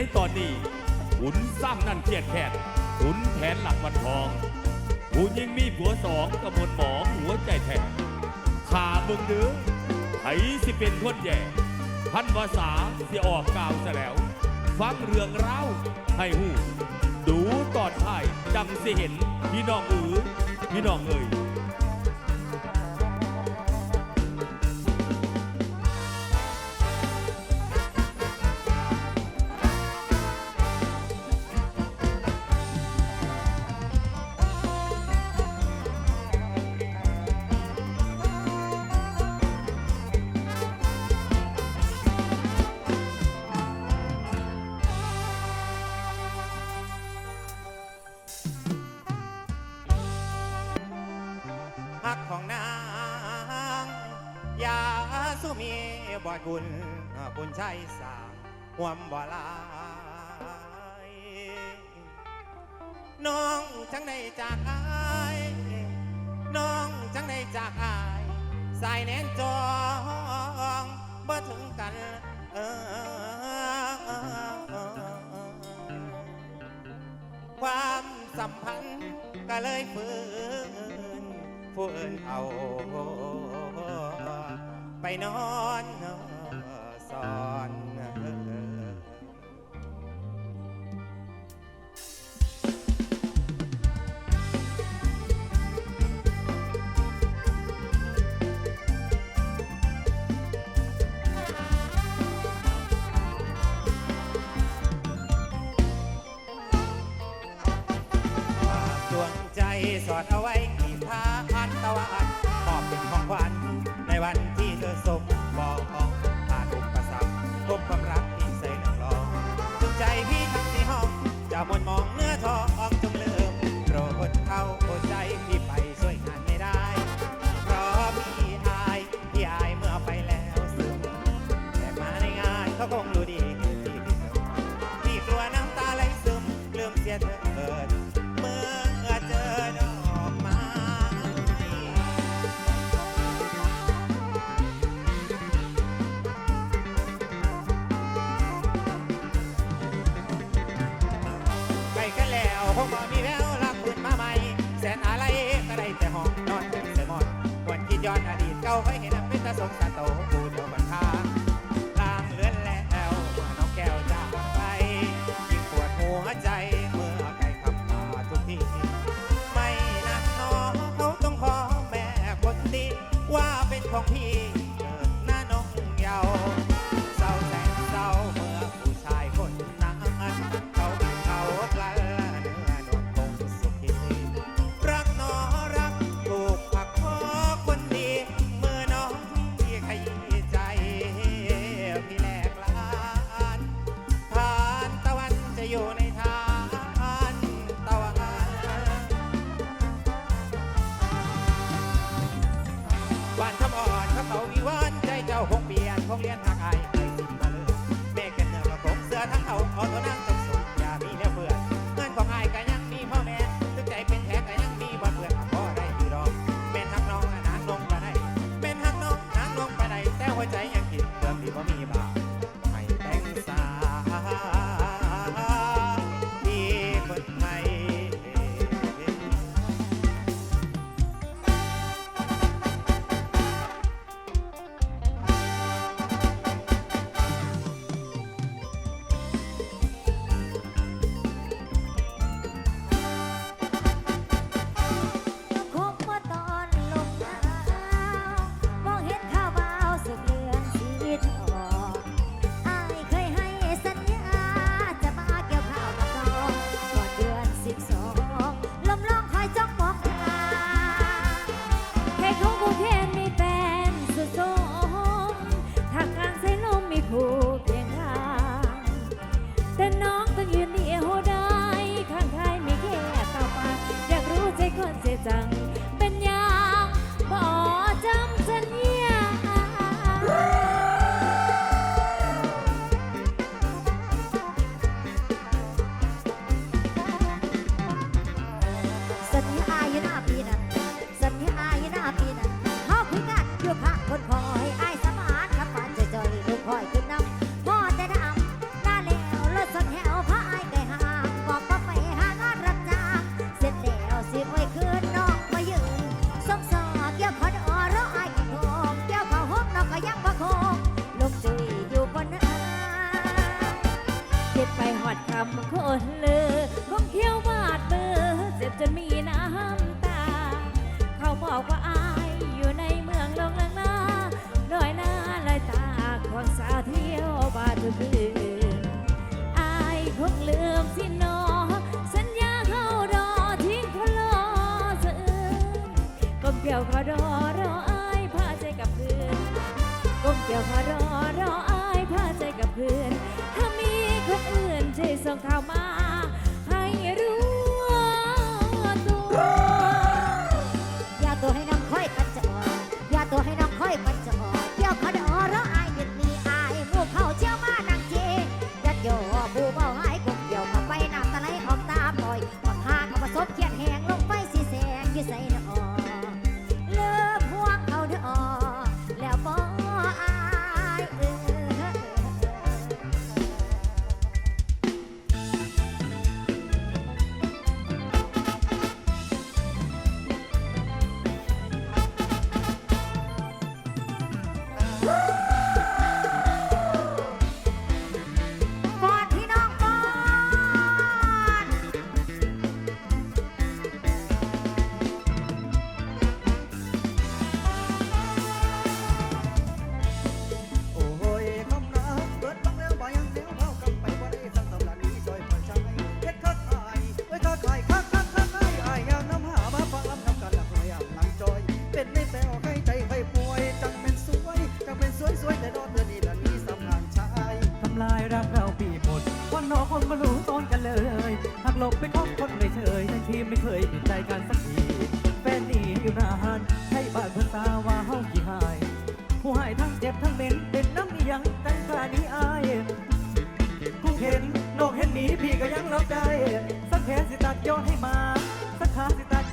ในตอนนี้ขุนสร้างนั่นเครียดแค้นขุนแผนหลักวันทองผู้ยิ่งมีผัวสองกระมวลหมองหัวใจแทนขามึงเดื้อไผสิเป็นคนแย่พันภาษาสิออกกล่าวซะแล้ว ฟังเรื่องราให้หูดูตอนท้ายจังสิเห็นพี่น้องอือพี่น้องเอ่ย ฮักของนางยาสุมีบ่กุลบุญชัยสางหวมบ่ลายน้องจังได้จากอายน้องจังได้จากอายสายแนนจองบ่ถึงกันเออความสัมพันธ์ก็เลยฝืน ฝืนเอา ไปนอนสอน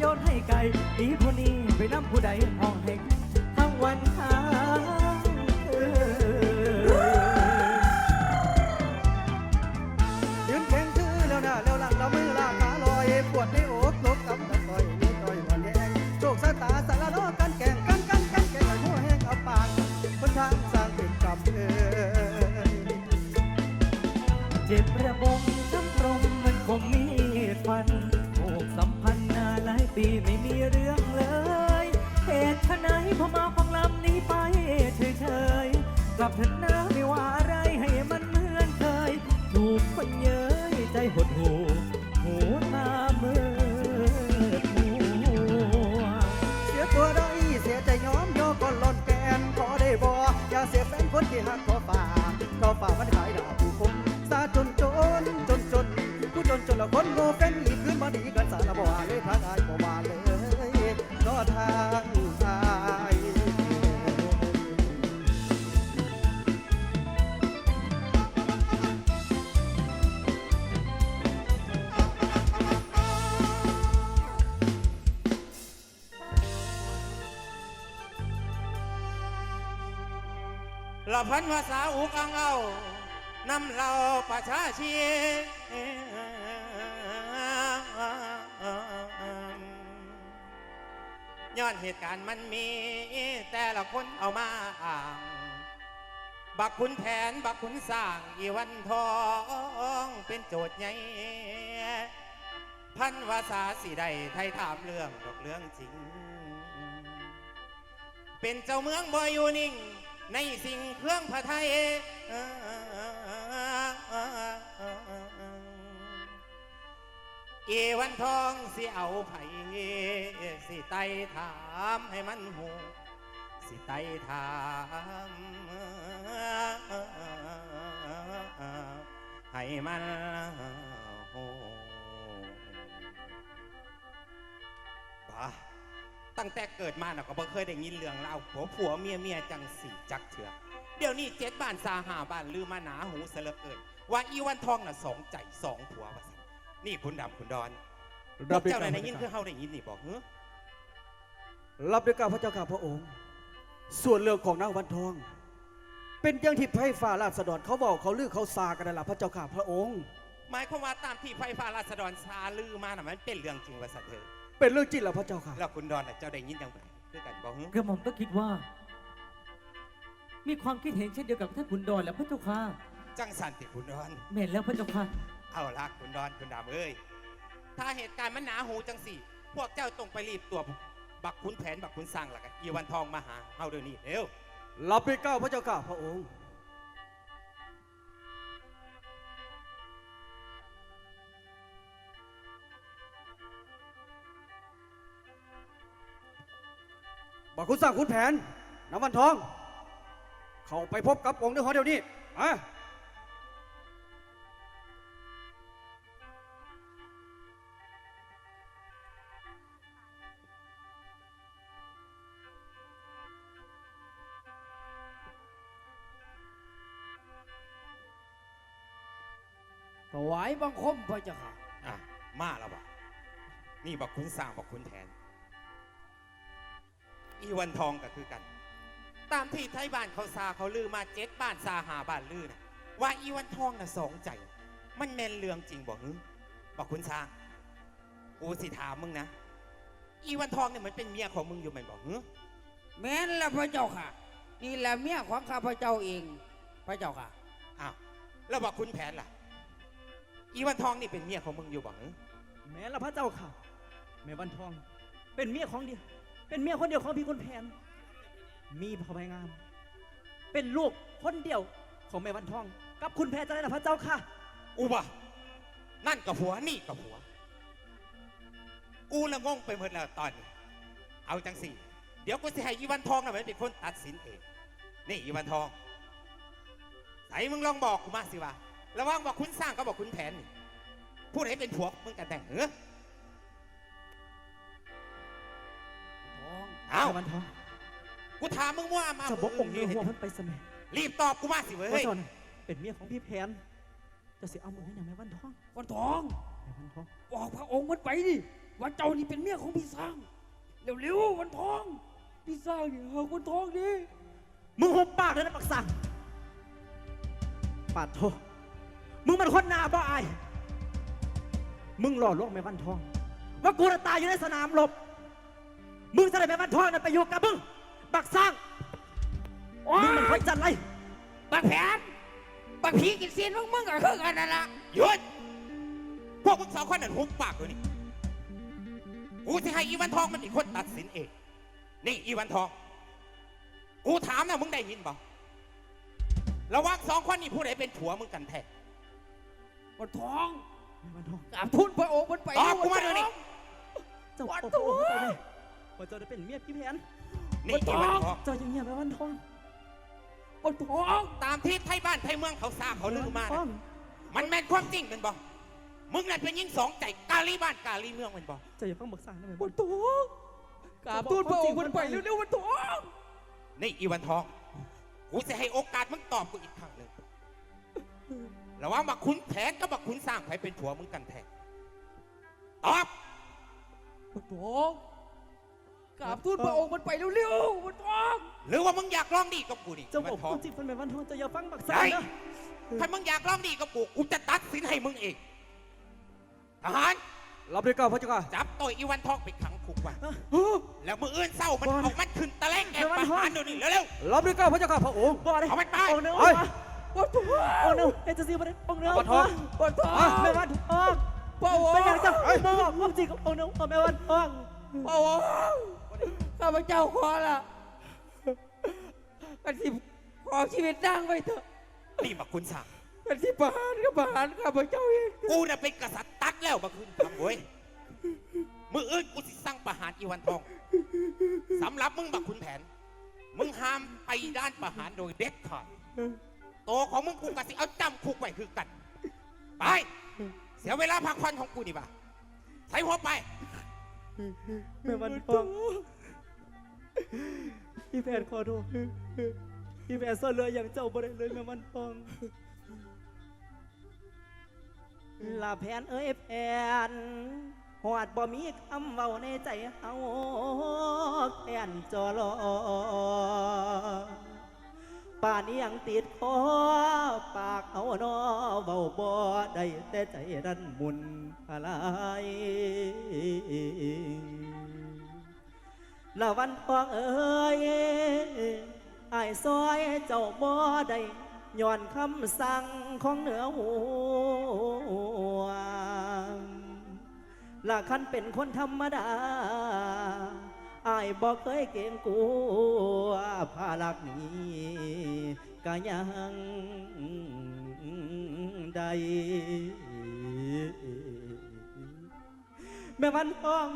ย้อนให้ไกลดีผู้นี้ไปน้ำผู้ใดห้องเฮงทั้งวัน ภาษาอุกังเอานำเราประชาชีย้อนเหตุการณ์มันมี แต่ละคนเอามาอ่างบักคุณแทนบักคุณสร้างอีวันทองเป็นโจทย์ใหญ่พันวาษาสีใดไทยถามเรื่องดอกเรื่องจริง เป็นเจ้าเมืองบอยอยู่นิ่ง ในสิ่งเครื่องพระไทยเกวันทองสิเอาไผ่สิไตถามให้มันหูสิไตถามให้มันหูบ้า ตั้งแต่เกิดมาเน่ะก็บ่เคยได้ยินเรื่องราวผัวผัวเมียเมียจังสี่จักเถื่อเดี๋ยวนี้เจ็ดบ้านซาหาบ้านลือมาหนาหูเสลอเกินว่าอีวันทองน่ะสองใจสองผัวว่าสันนี่คุณดำคุณดอนเจ้าไหนได้ยินคือเฮาได้ยินนี่บอกเฮ้อรับด้วยการพระเจ้าข่าพระองค์ ส่วนเรื่องของนาวันทอง เป็นเรื่องที่ไพฟ้าราษฎรเขาบอกเขาลือเขาซากันนั่แหละพระเจ้าข่าพระองค์ หมายความว่าตามที่ไพฟ้าราษฎรซาลือมาน่ะมันเป็นเรื่องจริงว่าสันเถอะ เป็นเรื่องจริงเหรอพระเจ้าค่ะแล้วคุณดอนนะเจ้าได้ยินยังไงคือกันบอกกระหม่อมก็คิดว่า มีความคิดเห็นเช่นเดียวกับท่านขุนดอนแล้วพระเจ้าค่ะจังสันติคุณดอนเม่นแล้วพระเจ้าค่ะเอาละคุณดอนคุณดำเอ้ย ถ้าเหตุการณ์มันหนาหูจังสี่ พวกเจ้าต้องไปรีบตัวบักคุณแผนบักคุณสั่งหลักอีวันทองมาหาเฮาเดี๋ยวนี้เร็วเราไปเก้าพระเจ้าค่ะพระองค์ บอกคุณสั่งคุณแผนน้ำวันทอง เข้าไปพบกับองค์เดือหอเดี๋ยวนี้มาถวายบังคมพระเจ้าค่ะ อะ มาแล้วบ่นี่บักขุนสร้างบักขุนแผน อีวันทองก็คือกัน ตามที่ไทยบ้านเขาซาเขาลือมาเจ็ดบ้านซาหาบ้านลือนะว่าอีวันทองน่ะสองใจ มันแมนเรื่องจริงบอกฮึบักขุนสร้างกูสิถามมึงนะ อีวันทองเนี่ยมันเป็นเมียของมึงอยู่ไหมนบอกฮึแม้นละพระเจ้าค่ะ นี่แหละเมียของข้าพระเจ้าเอง พระเจ้าค่ะ อ้าวแล้วบอกคุณแผนล่ะ อีวันทองนี่เป็นเมียของมึงอยู่บอกฮึแม่นแล้วพระเจ้าค่ะ แม่วันทอง เป็นเมียของเดียว เป็นเมียคนเดียวของพี่คุณแผน มีพระพายงาม เป็นลูกคนเดียวของแม่วันทอง กับคุณแพรจะได้นะพระเจ้าค่ะอูบะนั่นกับผัวนี่กับผัวกูละงงไปหมดแล้วตอนนี้เอาจังสี่ เดี๋ยวกูจะให้อีวันทองนะมันเป็นคนตัดสินเอง นี่อีวันทองไหนมึงลองบอกกูมาสิว่าระว่างบอกคุณสร้างก็บอกคุณแผนนี่พูดให้เป็นผัวมึงกันแต่งเหรอ องเอาแม่วันทองกูถามมึงว่ามาจะบอกองค์เนื้อหัวมึเพิ่นไปสมัยรีบตอบกูมาสิเว้พระยเจ้าน่ะเป็นเมียของพี่แผนจะสิเอามือให้อย่างแม่วันทองวันทองแม่วันทองบอกพระองค์มันไปดิว่าเจ้านี่เป็นเมียของพี่สร้างเร็วๆวันทอง พี่สร้างเนี่ยเอาวันทองดิมึงหุบปากเลยนะปักสั่งปาดโทมึงมันคนหนาบ่อายมึงหล่อลวงแม่วันทอง ว่ากูจะตายอยู่ในสนามรบ มึงจะได้แม่วันทองนั่นไปอยู่กับมึง บักสร้างมึงมันคนจัดไรบักแผนบักผีกินเสียนมึงมึงก็คือกันนั่นละหยุด พวกมึงสองคนนั่นหุบปากเลยนี่กูจะให้อีวันทองมันเป็นคนตัดสินเอง นี่อีวันทอง กูถามนะมึงได้ยินบ่ระหว่างสองคนนี่ผู้ใดเป็นผัวมึงกันแท้วันทองแม่วันทองกราบทูลพระองค์มันไปตอบกูมาเดี๋ยวนี้ เจ้าวันโอ้ทโหองไปเลย ว่าเจ้าได้เป็นเมียพี่แผนนี่อีวันทองเจ้าอย่างเงี้ยแม่วันทองวันทองตามที่ไทยบ้านไทยเมืองเขาสร้างเขาลือมาแวันทนะองมันแม่นความจริงเป็นบ่มึงนั่นเป็นยิ่งสองใจกาลีบ้านกาลีเมืองเป็นบ่เจ้าอย่าฟังบักสร้างนะแม่วัวันนทองกราบทูลพระองค์มันไปเร็วๆวันทองนี่อีวันทองกูจะให้โอกาสมึงตอบกูอีกครั้งหนึ่งระหว่างบักขุนแผนกับบักขุนสร้างใครเป็นผัวมึงกันแท้ตอบ วันทอง กราบทูลพระองค์มันไปเร็วๆวันทองหรือว่ามึงอยากลองดีกับกูดิเจ้าบวัอกนทคองวามจริงเป็นแม่วันทองเจ้าอย่าฟังบักสร้างได้นะถ้ามึงอยากลองดีกับกูกูจะตัดสินให้มึงเองทหารรับไปเก้าพระเจ้าข้าจับตัวอีวันทองไปขังคุกไว้แล้วมืออื่นเศร้ามันเอามันขึ้นตะแลงแกงประหารเดี๋ยวนี้เร็ว รับไปเก้าพระเจ้าข้าพระองค์ บอกเลยเอามันไป องค์เนื้อเฮ้ยวันทององค์เนื้อเอเจนซี่มาเลยองค์เนื้อวันทองวันทองแม่วันทองพระองเป็นอย่างค์เจ้ามาบอกความจริงขององค์เนื้อของแม่วันทองพระองค์ ข้าพเจ้าขอละกันที่ขอชีวิตนั่งไว้เถอะๆนี่บักขุนสร้างกันที่ประหารก็ประหารข้าพเจ้าเองกูน่ะเป็นกษัตริย์ตัดแล้วมาคืนทำเว้ยมืออื่นกูสิสั่งประหารอีวันทองสำหรับมึงบักขุนแผน มึงห้ามไปด้านประหารโดยเด็ดขาดโตวของมึงกูกะสิเอาจำคุกไว้คือกัน ไป เสียเวลาพักผ่อนของกูดีบ่าใส่หัวไป แม่วันทอง พี่แผนขอโทษพี่แผนซ่อนเรืออย่างเจ้าบ่ได้เลยแม่วันทองลาแผนเอ้ยแผนหอดบ่มีคำเว้าในใจเฮาแผนจอรอป่านนี้ยังติดคอปากเอานอเบาบ่ได้แต่ใจดันมุนอะไร ละวันทองเอ้ยไอ้ซอยเจ้าบ่ได้ย้อนคำสั่งของเหนือหัวละคันเป็นคนธรรมดาอายบอกเคยเก่งกลัวภาลักนี้ก็ยังใดแม่วันทอง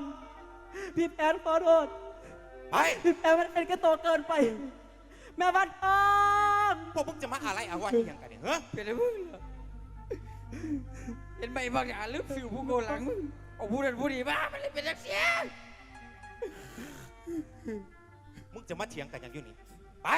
พี่แผนขอโทษ ไปพี่แผนมันเอ็นก็โตเกินไป แม่วันทองพวกมึงจะมาอะไรอาวะนี่ยังกันเนี่ยเฮ้ยเป็นอะไรมึงเหรอเห็นไหมบางอย่างลืมฟิวผู้โกหลังมึงเอาผู้นั้นผู้นี้บ้ามันเลยเป็นนักเสียงมึงจะมาเถียงกันอย่างอยู่นี่ไป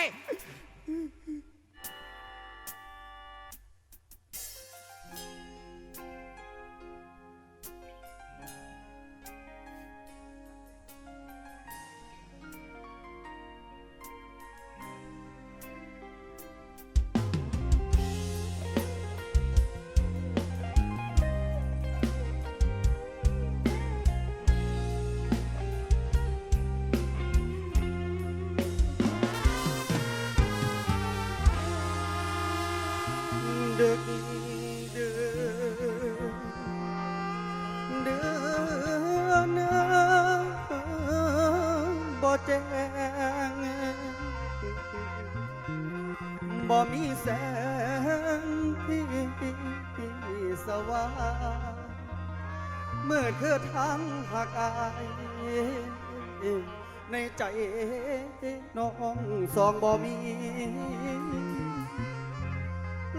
น้องสองบ่มี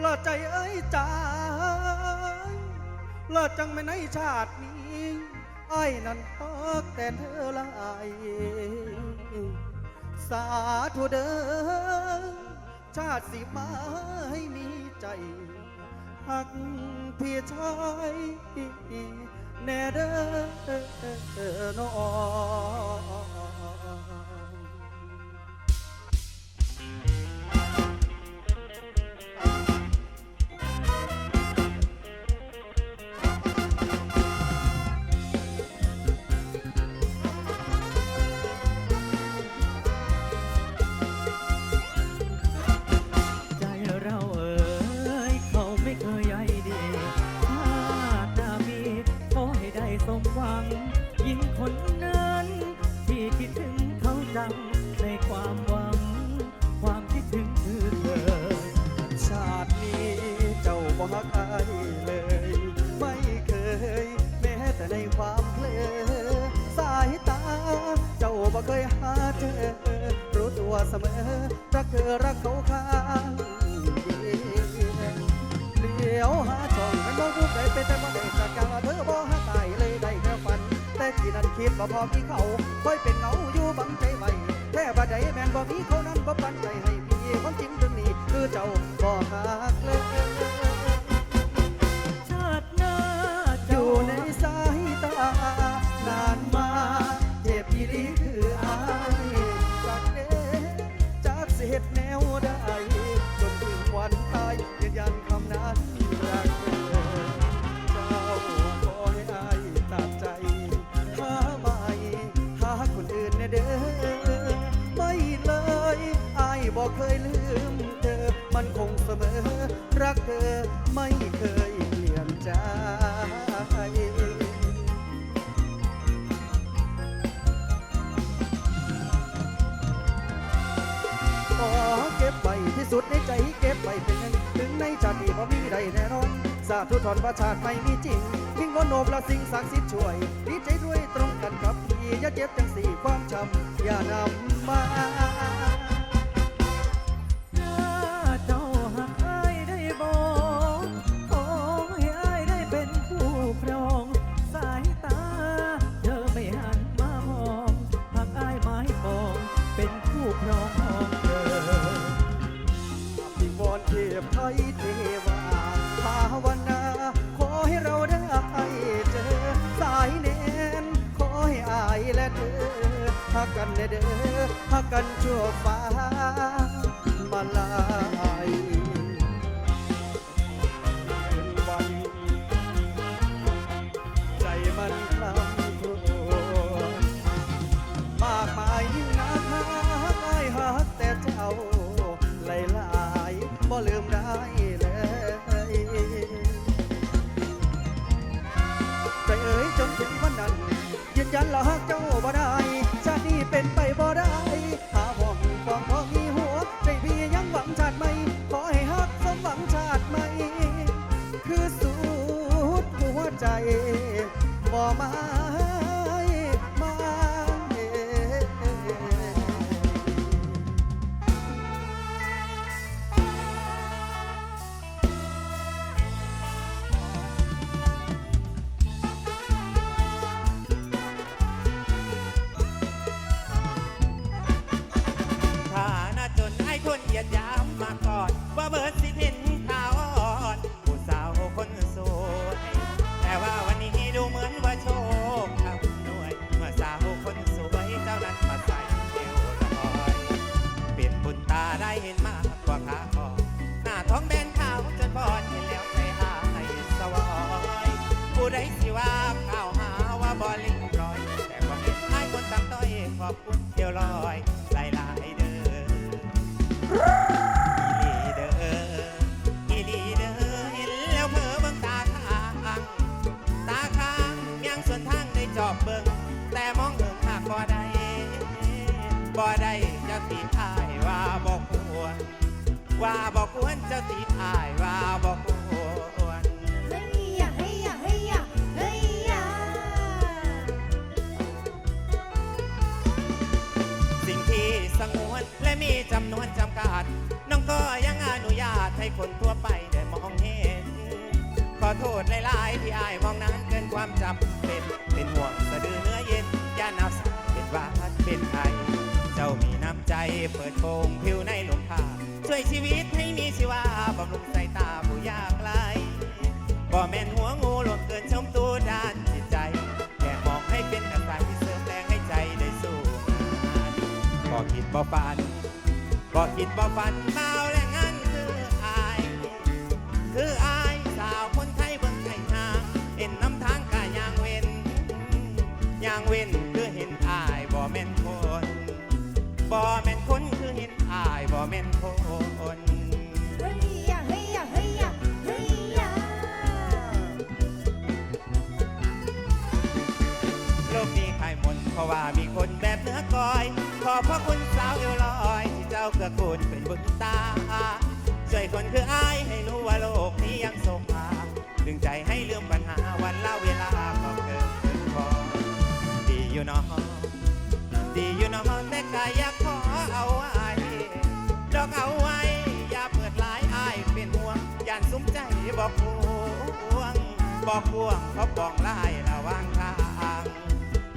ละใจเอ้ยจละจังไม่ในชาตินี้ไอ้นั้นพักแต่เธอหลายสาธุเด้อชาติสิมาให้มีใจหักพี่ชายแน่เด้อน้อง เสมอ รักเธอรักเขาข้างเดียวเลี้ยวหาช่องมันบ่รูปใดเป็นแต่บ่ได้จากการเธอบ่หาตายเลยได้แค่ฝัน แต่ที่นั้นคิดว่าพอมีเขาค่อยเป็นเงาอยู่บังใจไว้แค่บัดใดแม่นบ่มีเขานั้นบ่ปันใจให้พี่ความจริงเรื่องนี้คือเจ้าบ่หักเลย ธุทอนประชาติไม่มีจริงวิ่งวโนบและสิ่งศักดิ์สิทธิ์ช่วยดีใจด้วยตรงกันครับพี่อย่าเจ็บจังสี่ความช้ำอย่านำมาถ้ ฮักกันเด้อฮักกันชั่วฟ้ามาลายเป็นวันใจมันคลำครวญมามาไปนักฮัไอฮัแต่เจ้าหลาหลบ่ลืมได้เลยใจเอ๋ยจนถึงวันนั้นยืนยันเราฮักเจ้า ความจำเป็น เป็นห่วงสะดือเนื้อเย็นย่านหนาวสาเป็นวาดเป็นไอเจ้ามีน้ำใจเปิดโปงผิวในหลงทาช่วยชีวิตให้มีชีวาบำรุงสายตาผู้ยากไร้บ่แม่นหัวงูหลวมเกินชมตัวด้านจิตใจแค่มองให้เป็นกระใสเสริมแรงให้ใจได้สู้งบ่คิดบ่ฝันบ่คิดบ่ฝันเมา แบบเนื้อกอย ขอพระคุณสาวเอวลอย ที่เจ้าเกื้อกูลเป็นบุญตา ช่วยคนคืออายให้รู้ว่าโลกนี้ยังส่งมาดึงใจให้ลืมปัญหาวันละเวลาก็เกิดขึ้นพอดีอยู่เนาะดีอยู่เนาะแต่ก็อยากขอเอาไว้ดอกเอาไว้ อย่าเปิดหลายอายเป็นห่วงย่านสุ้มใจบอกห่วงบอกห่วงเขาปองลายระวางทาง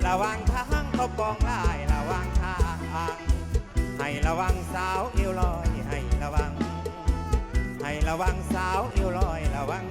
ระวางทาง เขาปองลายระวังทางให้ระวังสาวเอวลอยให้ระวัง ให้ระวังสาวเอวลอยระวัง